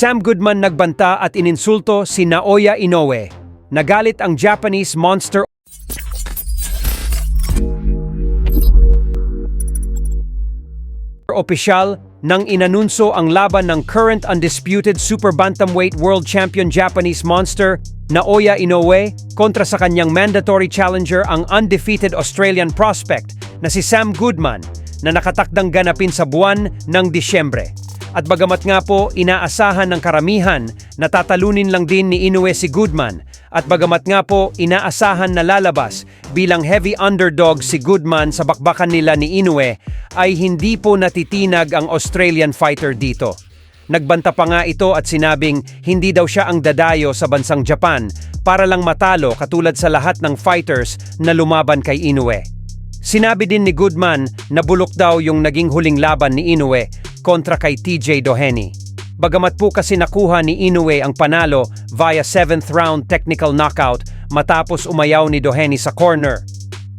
Sam Goodman nagbanta at ininsulto si Naoya Inoue. Nagalit ang Japanese monster opisyal nang inanunso ang laban ng current undisputed super bantamweight world champion Japanese monster Naoya Inoue kontra sa kanyang mandatory challenger ang undefeated Australian prospect na si Sam Goodman na nakatakdang ganapin sa buwan ng Disyembre. At bagamat nga po inaasahan ng karamihan na tatalunin lang din ni Inoue si Goodman at bagamat nga po inaasahan na lalabas bilang heavy underdog si Goodman sa bakbakan nila ni Inoue ay hindi po natitinag ang Australian fighter dito. Nagbanta pa nga ito at sinabing hindi daw siya ang dadayo sa bansang Japan para lang matalo katulad sa lahat ng fighters na lumaban kay Inoue. Sinabi din ni Goodman na bulok daw yung naging huling laban ni Inoue kontra kay TJ Doheny. Bagamat po kasi nakuha ni Inoue ang panalo via 7th round technical knockout matapos umayaw ni Doheny sa corner,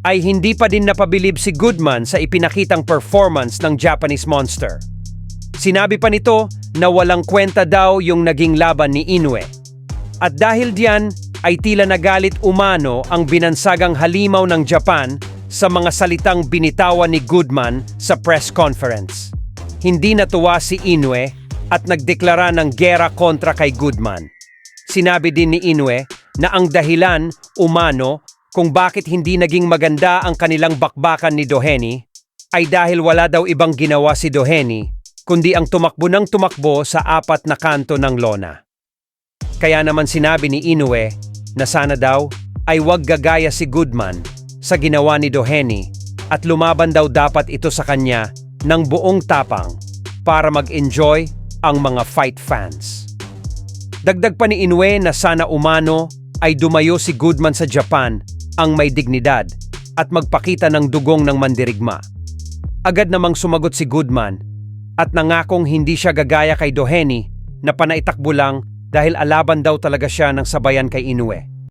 ay hindi pa din napabilib si Goodman sa ipinakitang performance ng Japanese Monster. Sinabi pa nito na walang kwenta daw yung naging laban ni Inoue. At dahil diyan ay tila nagalit umano ang binansagang halimaw ng Japan sa mga salitang binitawan ni Goodman sa press conference. Hindi natuwa si Inoue at nagdeklara ng gera kontra kay Goodman. Sinabi din ni Inoue na ang dahilan umano kung bakit hindi naging maganda ang kanilang bakbakan ni Doheny ay dahil wala daw ibang ginawa si Doheny kundi ang tumakbo ng tumakbo sa apat na kanto ng lona. Kaya naman sinabi ni Inoue na sana daw ay wag gagaya si Goodman sa ginawa ni Doheny at lumaban daw dapat ito sa kanya ng buong tapang para mag-enjoy ang mga fight fans. Dagdag pa ni Inoue na sana umano ay dumayo si Goodman sa Japan ang may dignidad at magpakita ng dugong ng mandirigma. Agad namang sumagot si Goodman at nangakong hindi siya gagaya kay Doheny na panaitakbo lang dahil alaban daw talaga siya ng sabayan kay Inoue.